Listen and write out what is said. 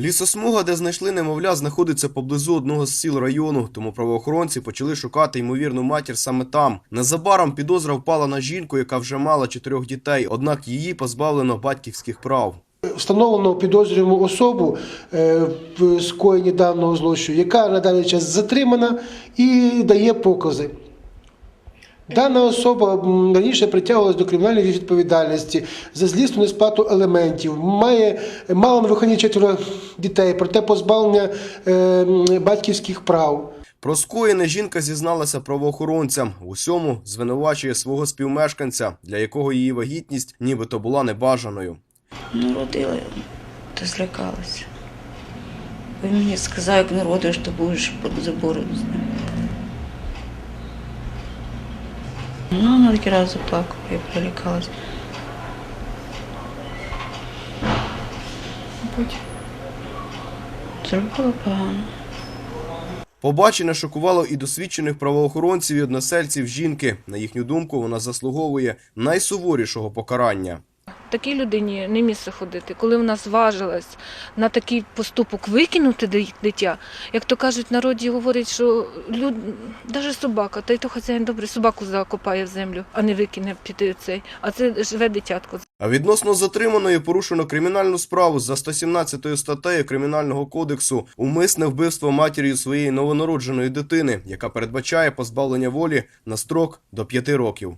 Лісосмуга, де знайшли немовля, знаходиться поблизу одного з сіл району, тому правоохоронці почали шукати ймовірну матір саме там. Незабаром підозра впала на жінку, яка вже мала чотирьох дітей, однак її позбавлено батьківських прав. Встановлено підозрювану особу е, в скоєнні даного злочину, яка на даний час затримана і дає покази. Дана особа раніше притягувалась до кримінальної відповідальності за злісну несплату елементів, має мала на вихованні четверо дітей, проте позбавлення е, батьківських прав. Про скоєне жінка зізналася правоохоронцям. Усьому звинувачує свого співмешканця, для якого її вагітність нібито була небажаною. Ну, родила, та злякалася. Він мені сказав, як народиш, то будеш під забором з ним. Ну, она такий раз заплакала, я прилякалась. Потім зробила погано. Побачене шокувало і досвідчених правоохоронців і односельців жінки. На їхню думку, вона заслуговує найсуворішого покарання. Такій людині не місце ходити. Коли вона зважилась на такий поступок викинути дитя, як то кажуть, народі говорять, що люд... навіть собака, та й то хазяїн добре собаку закопає в землю, а не викине під цей. А це живе дитятко. А відносно затриманої порушено кримінальну справу за 117 статтею Кримінального кодексу умисне вбивство матір'ю своєї новонародженої дитини, яка передбачає позбавлення волі на строк до 5 років.